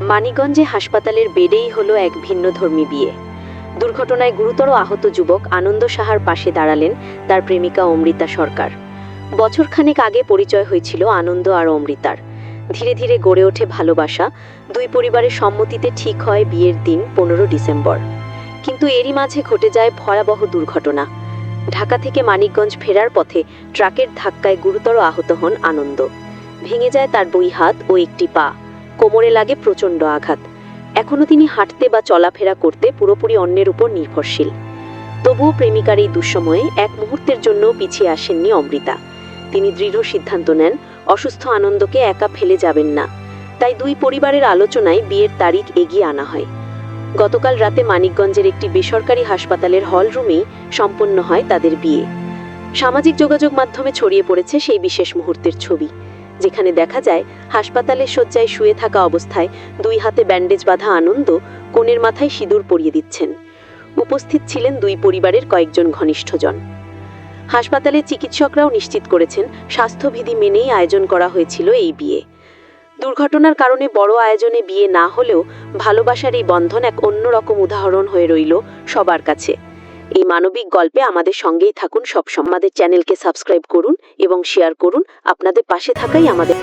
মানিকগঞ্জে হাসপাতালের বেডেই হলো এক ভিন্নধর্মী বিয়ে। দুর্ঘটনায় গুরুতর আহত যুবক আনন্দ সাহার পাশে দাঁড়ালেন তার প্রেমিকা অমৃতা সরকার। বছরখানেক আগে পরিচয় হয়েছিল আনন্দ আর অমৃতার। ধীরে ধীরে গড়ে ওঠে ভালোবাসা। দুই পরিবারের সম্মতিতে ঠিক হয় বিয়ের দিন পনেরো ডিসেম্বর। কিন্তু এরই মাঝে ঘটে যায় ভয়াবহ দুর্ঘটনা। ঢাকা থেকে মানিকগঞ্জ ফেরার পথে ট্রাকের ধাক্কায় গুরুতর আহত হন আনন্দ। ভেঙে যায় তার দুই হাত ও একটি পা। কোমরে লাগে প্রচণ্ড আঘাত। এখনও তিনি হাঁটতে বা চলাফেরা করতে পুরোপুরি অন্যের উপর নির্ভরশীল। তবুও প্রেমিকার এই দুঃসময়ে এক মুহূর্তের জন্য পিছিয়ে আসেননি অমৃতা। তিনি দৃঢ় সিদ্ধান্ত নেন, অসুস্থ আনন্দকে একা ফেলে যাবেন না। তাই দুই পরিবারের আলোচনায় বিয়ের তারিখ এগিয়ে আনা হয়। গতকাল রাতে মানিকগঞ্জের একটি বেসরকারি হাসপাতালের হল রুমেই সম্পন্ন হয় তাদের বিয়ে। সামাজিক যোগাযোগ মাধ্যমে ছড়িয়ে পড়েছে সেই বিশেষ মুহূর্তের ছবি। যেখানে দেখা যায় হাসপাতালের শয্যায় শুয়ে থাকা অবস্থায় দুই হাতে ব্যান্ডেজ বাঁধা আনন্দ কোণের মাথায় সিঁদুর পরিয়ে দিচ্ছেন। উপস্থিত ছিলেন দুই পরিবারের কয়েকজন ঘনিষ্ঠজন। হাসপাতালের চিকিৎসকরাও নিশ্চিত করেছেন, স্বাস্থ্যবিধি মেনেই আয়োজন করা হয়েছিল এই বিয়ে। দুর্ঘটনার কারণে বড় আয়োজনে বিয়ে না হলেও ভালোবাসার এই বন্ধন এক অন্যরকম উদাহরণ হয়ে রইল সবার কাছে। এই মানবিক গল্পে আমাদের সঙ্গেই থাকুন সব আমাদের চ্যানেলকে সাবস্ক্রাইব করুন এবং শেয়ার করুন। আপনাদের পাশে থাকাই আমাদের